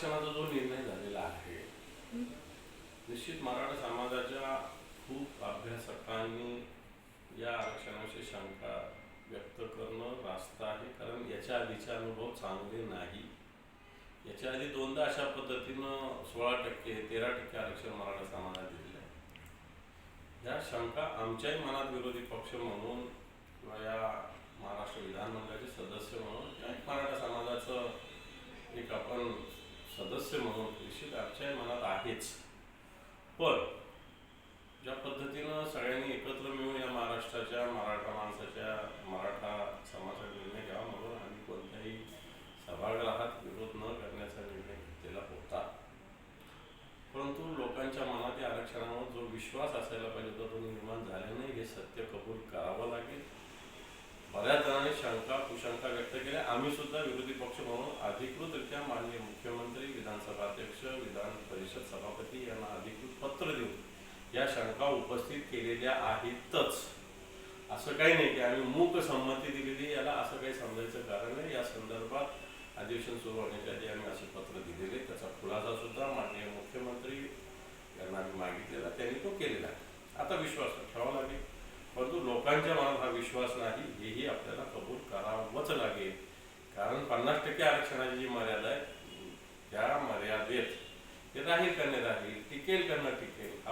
आरक्षणाचा जो निर्णय झालेला आहे निश्चित मराठा समाजाच्या खूप अभ्यासकांनी या आरक्षणाविषयी शंका व्यक्त करणं रास्त आहे. कारण याच्या आधीचे अनुभव चांगले नाही. याच्या आधी दोनदा अशा पद्धतीनं सोळा टक्के तेरा टक्के आरक्षण मराठा समाजात दिलेलं आहे. या शंका आमच्याही मनात विरोधी पक्ष म्हणून किंवा या महाराष्ट्र विधानमंडळाचे सदस्य म्हणून एक मराठा समाजाचं एक आपण सदस्य म्हणून निश्चित आमच्याही मनात आहेच. पण ज्या पद्धतीनं सगळ्यांनी एकत्र मिळून या महाराष्ट्राच्या मराठा माणसाच्या मराठा समाजाचा निर्णय घ्यावा म्हणून आम्ही कोणत्याही सभागृहात विरोध न करण्याचा निर्णय घेतलेला होता. परंतु लोकांच्या मनात या आरक्षणावर जो विश्वास असायला पाहिजे होता तो निर्माण झाला नाही हे सत्य कबूल करावं लागेल. बऱ्याच जणांनी शंका कुशंका व्यक्त केल्या. आम्ही सुद्धा विरोधी पक्ष म्हणून अधिकृतरित्या माननीय मुख्यमंत्री अध्यक्ष परिषद सभापती यांना अधिकृत पत्र देऊन या शंका उपस्थित केलेल्या आहेतच. असं काही नाही की आम्ही मूक संमती दिलेली याला असं काही समजायचं कारण नाही. या संदर्भात अधिवेशन सुरू होण्याच्या आधी आम्ही असे पत्र दिलेले त्याचा खुलासा सुद्धा माननीय मुख्यमंत्री यांना आम्ही मागितलेला त्यांनी तो केलेला आता विश्वास ठेवावा लागेल. परंतु लोकांच्या मनात हा विश्वास नाही हेही आपल्याला कबूल करावंच लागेल. कारण पन्नास टक्के आरक्षणाची जी मर्यादा आहे त्या मर्यादेत राहील करण्यात राहील? टिकेल करणं टिकेल?